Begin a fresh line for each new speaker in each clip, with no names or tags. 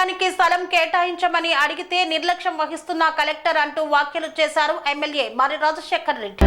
ఆలయానికి స్థలం కేటాయించమని అడిగితే నిర్లక్ష్యం వహిస్తున్న కలెక్టర్ అంటూ వ్యాఖ్యలు చేశారు ఎమ్మెల్యే మరి రాజశేఖర్ రెడ్డి.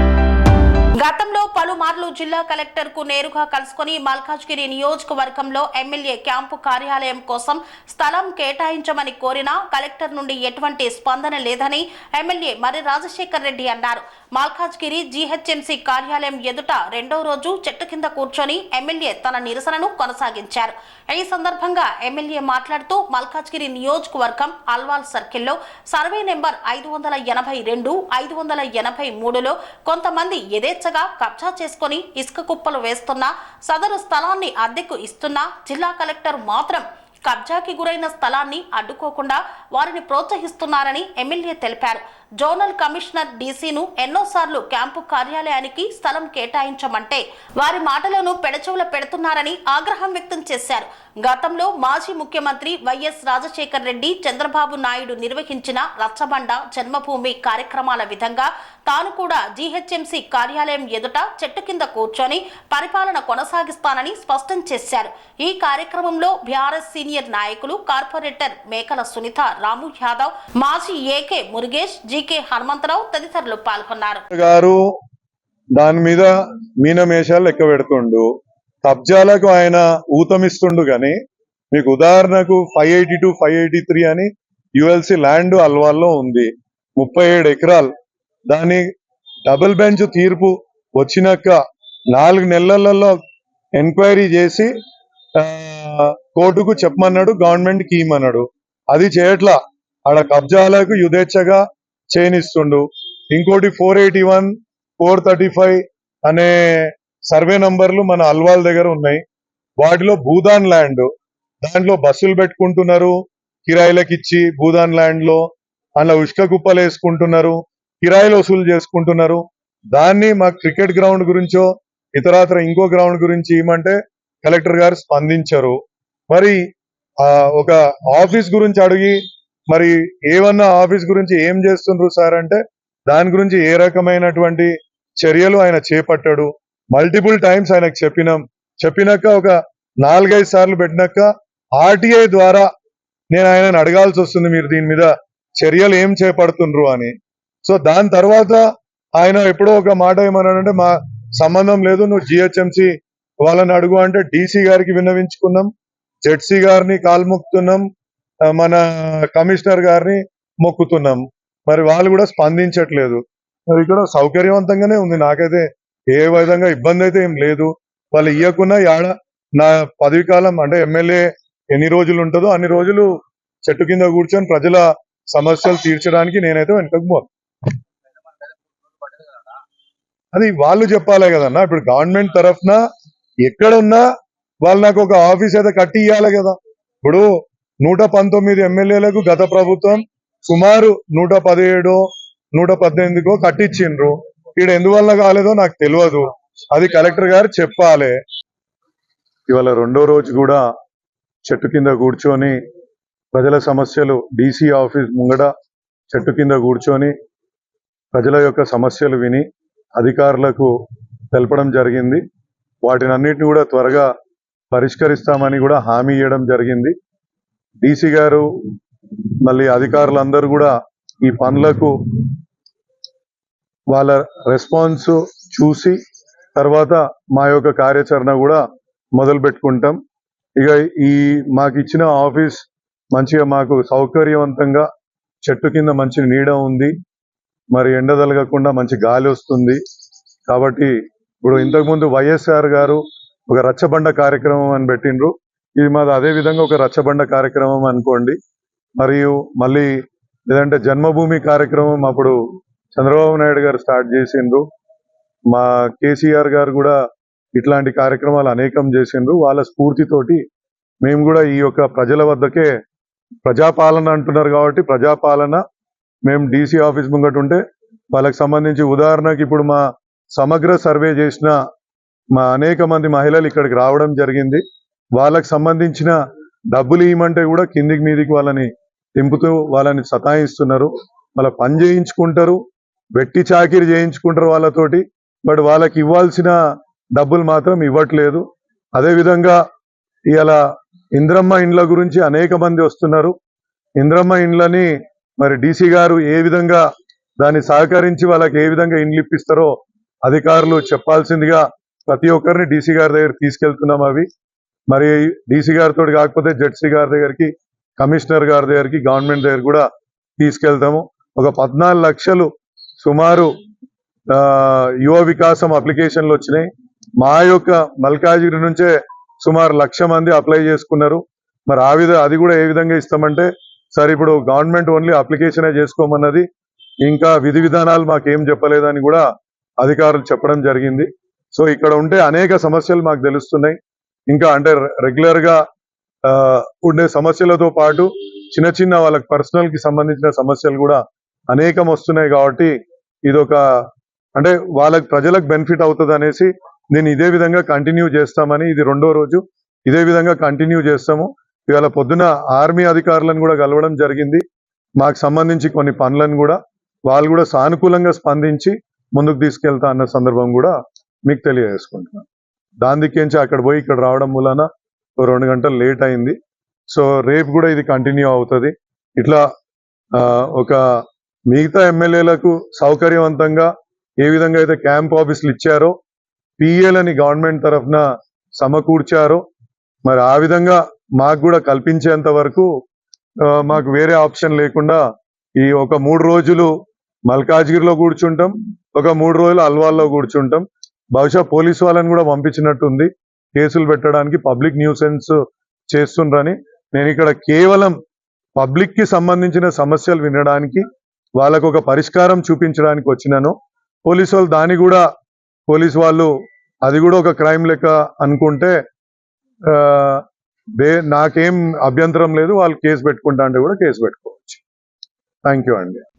గతంలో పలుమార్లు జిల్లా కలెక్టర్కు నేరుగా కలుసుకుని మల్కాజ్గిరి నియోజకవర్గంలో ఎమ్మెల్యే క్యాంపు కార్యాలయం కోసం స్థలం కేటాయించమని కోరినా కలెక్టర్ నుండి ఎటువంటి స్పందన లేదని ఎమ్మెల్యే మరి రాజశేఖర్ రెడ్డి అన్నారు. మల్కాజ్గిరి జీహెచ్ఎంసీ కార్యాలయం ఎదుట రెండో రోజు చెట్టు కింద కూర్చొని ఎమ్మెల్యే తన నిరసనను కొనసాగించారు. ఈ సందర్భంగా ఎమ్మెల్యే మాట్లాడుతూ మల్కాజ్గిరి నియోజకవర్గం అల్వాల్ సర్కిల్లో సర్వే నెంబర్ ఐదు వందల ఎనభై రెండు ఐదు వందల ఎనభై మూడులో కొంతమంది యథేచ్ఛగా కబ్జా చేసుకొని ఇసుక కుప్పలు వేస్తున్న సదరు స్థలాన్ని అద్దెకు ఇస్తున్న జిల్లా కలెక్టర్ మాత్రం కబ్జాకి గురైన స్థలాన్ని అడ్డుకోకుండా వారిని ప్రోత్సహిస్తున్నారని ఎమ్మెల్యే తెలిపారు. జోనల్ కమిషనర్ డీసీను ఎన్నోసార్లు క్యాంపు కార్యాలయానికి స్థలం కేటాయించమంటే వారి మాటలను పెడచెవుల పెడుతున్నారని ఆగ్రహం వ్యక్తం చేశారు. గతంలో మాజీ ముఖ్యమంత్రి వైఎస్ రాజశేఖర్ రెడ్డి చంద్రబాబు నాయుడు నిర్వహించిన రచ్చబండ జన్మభూమి కార్యక్రమాల విధంగా తాను కూడా జీహెచ్ఎంసీ కార్యాలయం ఎదుట చెట్టు కింద కూర్చొని పరిపాలన కొనసాగిస్తానని స్పష్టం చేశారు. ఈ కార్యక్రమంలో బీఆర్ఎస్ సీనియర్ నాయకులు కార్పొరేటర్ మేకల సునీత రాము యాదవ్ మాజీ ఏకే మురుగేష్ జీకే హనుమంతరావు తదితరులు పాల్గొన్నారు.
గారు దాని మీద మీనమేషాలు లెక్క పెడుతుండు. కబ్జాలకు ఆయన ఊతమిస్తుండు గాని మీకు ఉదాహరణకు five eighty two five eighty three అని యుఎల్సి ల్యాండ్ అల్వాల్లో ఉంది. ముప్పై ఏడు ఎకరాలు. దాని డబుల్ బెంచ్ తీర్పు వచ్చినాక నాలుగు నెలలలో ఎంక్వైరీ చేసి కోర్టుకు చెప్పమన్నాడు గవర్నమెంట్కి ఇమ్మన్నాడు. అది చేయట్లా. ఆడ కబ్జాలకు యుధేచ్ఛగా చేయనిస్తుండు ఇంకోటి four eighty one four thirty five అనే సర్వే నంబర్లు మన అల్వాల్ దగ్గర ఉన్నాయి. వాటిలో భూదాన్ ల్యాండ్ దాంట్లో బస్సులు పెట్టుకుంటున్నారు. కిరాయిలకు ఇచ్చి భూదాన్ ల్యాండ్లో అలా ఉష్క కుప్పలు వేసుకుంటున్నారు. కిరాయిలు వసూలు చేసుకుంటున్నారు. దాన్ని మా క్రికెట్ గ్రౌండ్ గురించో ఇతరాతర ఇంకో గ్రౌండ్ గురించి ఇవ్వమంటే కలెక్టర్ గారు స్పందించరు. మరి ఆ ఒక ఆఫీస్ గురించి అడిగి మరి ఏమన్నా ఆఫీస్ గురించి ఏం చేస్తుండ్రు సార్ అంటే దాని గురించి ఏ రకమైనటువంటి చర్యలు ఆయన చేపట్టాడు? మల్టిపుల్ టైమ్స్ ఆయనకు చెప్పినాం. చెప్పినాక ఒక నాలుగైదు సార్లు పెట్టినాక ఆర్టీఐ ద్వారా నేను ఆయనను అడగాల్సి వస్తుంది మీరు దీని మీద చర్యలు ఏం చేపడుతుండ్రు అని. సో దాని తర్వాత ఆయన ఎప్పుడో ఒక మాట ఏమన్నాడంటే మా సంబంధం లేదు నువ్వు జిహెచ్ఎంసి వాళ్ళని అడుగు అంటే డీసీ గారికి విన్నవించుకున్నాం జెడ్సీ గారిని కాల్ముక్తున్నాం మన కమిషనర్ గారిని మొక్కుతున్నాం. మరి వాళ్ళు కూడా స్పందించట్లేదు. మరి ఇక్కడ సౌకర్యవంతంగానే ఉంది. నాకైతే ఏ విధంగా ఇబ్బంది అయితే ఏం లేదు. వాళ్ళు ఇవ్వకున్నా యాడ నా పదవి కాలం అంటే ఎమ్మెల్యే ఎన్ని రోజులు ఉంటుందో అన్ని రోజులు చెట్టు కింద కూర్చొని ప్రజల సమస్యలు తీర్చడానికి నేనైతే వెనకకు పోను. అది వాళ్ళు చెప్పాలి కదన్నా. ఇప్పుడు గవర్నమెంట్ తరఫున ఎక్కడున్నా వాళ్ళు నాకు ఒక ఆఫీస్ అయితే కట్టి ఇవ్వాలి కదా. ఇప్పుడు నూట పంతొమ్మిది ఎమ్మెల్యేలకు గత ప్రభుత్వం సుమారు నూట పదిహేడు నూట పద్దెనిమిదికో కట్టించిండ్రు ఇక్కడ ఎందువల్ల కాలేదో నాకు తెలియదు అది కలెక్టర్ గారు చెప్పాలి. ఇవాళ రెండో రోజు కూడా చెట్టు కింద కూర్చొని ప్రజల సమస్యలు డీసీ ఆఫీస్ ముంగడ చెట్టు కింద కూర్చొని ప్రజల యొక్క సమస్యలు విని అధికారులకు తెలపడం జరిగింది. వాటిని కూడా త్వరగా పరిష్కరిస్తామని కూడా హామీ ఇవ్వడం జరిగింది. డీసీ గారు మళ్ళీ అధికారులందరూ కూడా ఈ పనులకు వాళ్ళ రెస్పాన్స్ చూసి తర్వాత మా యొక్క కార్యాచరణ కూడా మొదలు పెట్టుకుంటాం. ఇక ఈ మాకు ఇచ్చిన ఆఫీస్ మంచిగా మాకు సౌకర్యవంతంగా చెట్టు కింద మంచి నీడ ఉంది. మరి ఎండ తలగకుండా మంచి గాలి వస్తుంది. కాబట్టి ఇప్పుడు ఇంతకుముందు వైఎస్ఆర్ గారు ఒక రచ్చబండ కార్యక్రమం అని పెట్టిండ్రు. ఇది మాది అదే విధంగా ఒక రచ్చబండ కార్యక్రమం అనుకోండి. మరియు మళ్ళీ లేదంటే జన్మభూమి కార్యక్రమం అప్పుడు చంద్రబాబు నాయుడు గారు స్టార్ట్ చేసిండ్రు. మా కేసీఆర్ గారు కూడా ఇట్లాంటి కార్యక్రమాలు అనేకం చేసిండ్రు. వాళ్ళ స్ఫూర్తితోటి మేము కూడా ఈ యొక్క ప్రజల వద్దకే ప్రజాపాలన అంటున్నారు కాబట్టి ప్రజాపాలన మేము డీసీ ఆఫీస్ ముంగట ఉంటే వాళ్ళకి సంబంధించి ఉదాహరణకి ఇప్పుడు మా సమగ్ర సర్వే చేసిన మా అనేక మంది మహిళలు ఇక్కడికి రావడం జరిగింది. వాళ్ళకి సంబంధించిన డబ్బులు ఇవ్వమంటే కూడా కిందికి మీదికి వాళ్ళని తింపుతూ వాళ్ళని సతాయిస్తున్నారు. వాళ్ళ పని చేయించుకుంటారు వెట్టి చాకిరి చేయించుకుంటారు వాళ్ళతోటి బట్ వాళ్ళకి ఇవ్వాల్సిన డబ్బులు మాత్రం ఇవ్వట్లేదు. అదే విధంగా ఇలా ఇంద్రమ్మ ఇండ్ల గురించి అనేక మంది వస్తున్నారు. ఇంద్రమ్మ ఇండ్లని మరి డీసీ గారు ఏ విధంగా దాన్ని సహకరించి వాళ్ళకి ఏ విధంగా ఇండ్లు ఇప్పిస్తారో అధికారులు చెప్పాల్సిందిగా ప్రతి ఒక్కరిని డీసీ గారి దగ్గర తీసుకెళ్తున్నాం అవి. మరి డీసీ గారితో కాకపోతే జడ్సీ గారి దగ్గరికి కమిషనర్ గారి దగ్గరికి గవర్నమెంట్ దగ్గర కూడా తీసుకెళ్తాము. ఒక పద్నాలుగు లక్షలు సుమారు యువ వికాసం అప్లికేషన్లు వచ్చినాయి. మా యొక్క మల్కాజిగిరి నుంచే సుమారు లక్ష మంది అప్లై చేసుకున్నారు. మరి ఆ విధ అది కూడా ఏ విధంగా ఇస్తామంటే సార్ ఇప్పుడు గవర్నమెంట్ ఓన్లీ అప్లికేషనే చేసుకోమన్నది. ఇంకా విధి విధానాలు మాకేం చెప్పలేదని కూడా అధికారులు చెప్పడం జరిగింది. సో ఇక్కడ ఉంటే అనేక సమస్యలు మాకు తెలుస్తున్నాయి. ఇంకా అంటే రెగ్యులర్గా ఉండే సమస్యలతో పాటు చిన్న చిన్న వాళ్ళకి పర్సనల్కి సంబంధించిన సమస్యలు కూడా అనేకం వస్తున్నాయి కాబట్టి ఇదొక అంటే వాళ్ళకి ప్రజలకు బెనిఫిట్ అవుతుంది అనేసి నేను ఇదే విధంగా కంటిన్యూ చేస్తామని ఇది రెండో రోజు. ఇదే విధంగా కంటిన్యూ చేస్తాము. ఇవాళ పొద్దున ఆర్మీ అధికారులను కూడా కలవడం జరిగింది. మాకు సంబంధించి కొన్ని పనులను కూడా వాళ్ళు కూడా సానుకూలంగా స్పందించి ముందుకు తీసుకెళ్తా అన్న సందర్భం కూడా మీకు తెలియజేసుకుంటున్నాను. దాని దిక్కించి అక్కడ పోయి ఇక్కడ రావడం మూలన ఓ రెండు గంటలు లేట్ అయింది. సో రేపు కూడా ఇది కంటిన్యూ అవుతుంది. ఇట్లా ఒక మిగతా ఎమ్మెల్యేలకు సౌకర్యవంతంగా ఏ విధంగా అయితే క్యాంప్ ఆఫీసులు ఇచ్చారో పిఏలని గవర్నమెంట్ తరఫున సమకూర్చారో మరి ఆ విధంగా మాకు కూడా కల్పించేంత వరకు మాకు వేరే ఆప్షన్ లేకుండా ఈ ఒక మూడు రోజులు మల్కాజ్గిరిలో కూర్చుంటాం ఒక మూడు రోజులు అల్వాల్లో కూర్చుంటాం. బహుశా పోలీసు వాళ్ళని కూడా పంపించినట్టుంది. కేసులు పెట్టడానికి పబ్లిక్ న్యూసెన్స్ చేస్తుండ్రని. నేను ఇక్కడ కేవలం పబ్లిక్కి సంబంధించిన సమస్యలు వినడానికి వాళ్ళకు ఒక పరిష్కారం చూపించడానికి వచ్చినాను. పోలీసు వాళ్ళు దాన్ని కూడా పోలీసు వాళ్ళు అది కూడా ఒక క్రైమ్ లెక్క అనుకుంటే నాకేం అభ్యంతరం లేదు వాళ్ళు కేసు పెట్టుకుంటా అంటే కూడా కేసు పెట్టుకోవచ్చు. థ్యాంక్ యూ అండి.